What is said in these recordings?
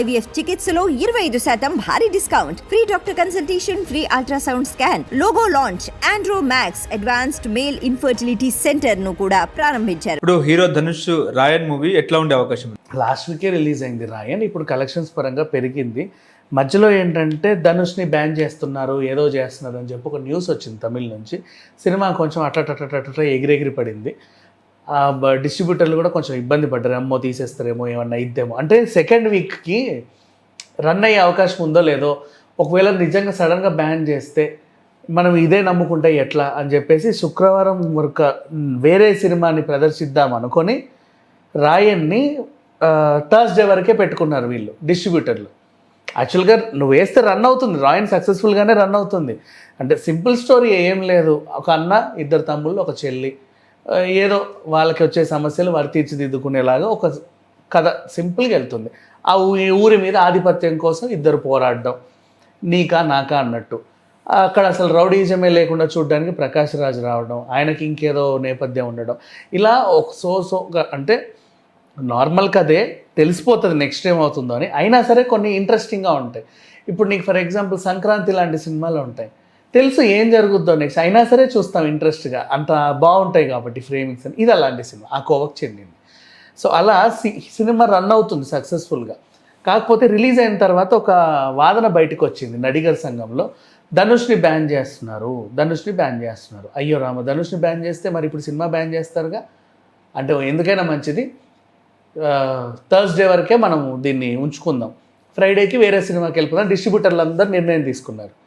IVF చికిత్సలో ఇరవై ఐదు శాతం భారీ discount. Free doctor consultation free ultrasound scan logo launch Andro Max advanced male infertility సెంటర్ను కూడా ప్రారంభించారు. ఇప్పుడు హీరో ధనుష్ రాయన్ మూవీ ఎట్లా ఉండే అవకాశం? ఉంది? లాస్ట్ వీకే రిలీజ్ అయింది రాయన్ ఇప్పుడు కలెక్షన్స్ పరంగా పెరిగింది. మధ్యలో ఏంటంటే ధనుష్ని బ్యాన్ చేస్తున్నారు ఏదో చేస్తున్నారు అని చెప్పి ఒక న్యూస్ వచ్చింది తమిళ నుంచి. సినిమా కొంచెం అట్లా ఎగిరెగిరి పడింది. డిస్ట్రిబ్యూటర్లు కూడా కొంచెం ఇబ్బంది పడ్డారు. అమ్మో తీసేస్తారేమో ఏమన్నా ఇద్దేమో. అంటే సెకండ్ వీక్కి రన్ అయ్యే అవకాశం ఉందో లేదో ఒకవేళ నిజంగా సడన్గా బ్యాన్ చేస్తే మనం ఇదే నమ్ముకుంటే ఎట్లా అని చెప్పేసి శుక్రవారం వరకు వేరే సినిమాని ప్రదర్శిద్దాం అనుకొని రాయన్ని థర్స్డే వరకే పెట్టుకున్నారు వీళ్ళు డిస్ట్రిబ్యూటర్లు యాక్చువల్గా నువ్వు వేస్తే రన్ అవుతుంది. రాయన్ సక్సెస్ఫుల్గానే రన్ అవుతుంది. అంటే సింపుల్ స్టోరీ ఏం లేదు. ఒక అన్న ఇద్దరు తమ్ముళ్ళు ఒక చెల్లి. ఏదో వాళ్ళకి వచ్చే సమస్యలు వారు తీర్చిదిద్దుకునేలాగా ఒక కథ సింపుల్గా వెళ్తుంది. ఆ ఊ- ఊరి మీద ఆధిపత్యం కోసం ఇద్దరు పోరాడడం నీకా నాకా అన్నట్టు. అక్కడ అసలు రౌడీజమే లేకుండా చూడడానికి ప్రకాష్ రాజ్ రావడం ఆయనకి ఇంకేదో నేపథ్యం ఉండడం. ఇలా ఒక సో సోగా అంటే నార్మల్ కదే తెలిసిపోతుంది నెక్స్ట్ టైం అవుతుందో అని. అయినా సరే కొన్ని ఇంట్రెస్టింగ్గా ఉంటాయి. ఇప్పుడు నీకు ఫర్ ఎగ్జాంపుల్ సంక్రాంతి లాంటి సినిమాలు ఉంటాయి. తెలుసు ఏం జరుగుద్దో నెక్స్ట్ అయినా సరే చూస్తాం ఇంట్రెస్ట్గా అంత బాగుంటాయి కాబట్టి ఫ్రేమింగ్స్ అని. ఇది అలాంటి సినిమా. ఆ కోవకు చెందింది. సో అలా సి సినిమా రన్ అవుతుంది సక్సెస్ఫుల్గా కాకపోతే రిలీజ్ అయిన తర్వాత ఒక వాదన బయటకు వచ్చింది నడిగర్ సంఘంలో. ధనుష్ని బ్యాన్ చేస్తున్నారు. ధనుష్ని బ్యాన్ చేస్తున్నారు. అయ్యో రామ ధనుష్ని బ్యాన్ చేస్తే మరి ఇప్పుడు సినిమా బ్యాన్ చేస్తారుగా? అంటే ఎందుకైనా మంచిది. థర్స్డే వరకే మనం దీన్ని ఉంచుకుందాం. ఫ్రైడేకి వేరే సినిమాకి వెళ్ళిపోదాం. డిస్ట్రిబ్యూటర్లు అందరూ నిర్ణయం తీసుకున్నారు.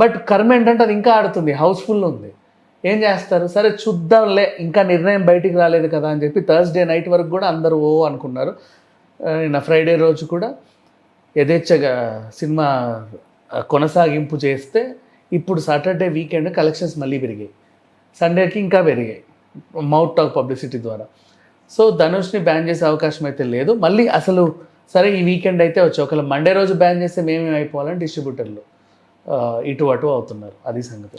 బట్ కర్మ ఏంటంటే అది ఇంకా ఆడుతుంది హౌస్ఫుల్ ఉంది. ఏం చేస్తారు? సరే చూద్దాంలే ఇంకా నిర్ణయం బయటికి రాలేదు కదా అని చెప్పి థర్స్డే నైట్ వరకు కూడా అందరూ ఓ అనుకున్నారు. నిన్న ఫ్రైడే రోజు కూడా యథేచ్ఛగా సినిమా కొనసాగింపు చేస్తే ఇప్పుడు సాటర్డే వీకెండ్ కలెక్షన్స్ మళ్ళీ పెరిగాయి. సండేకి ఇంకా పెరిగాయి మౌత్ టాక్ పబ్లిసిటీ ద్వారా. సో ధనుష్ని బ్యాన్ చేసే అవకాశం అయితే లేదు. మళ్ళీ అసలు సరే ఈ వీకెండ్ అయితే వచ్చి ఒకవేళ మండే రోజు బ్యాన్ చేస్తే మేమేం అయిపోవాలని డిస్ట్రిబ్యూటర్లు ఇటు అటు అవుతున్నారు. అది సంగతి.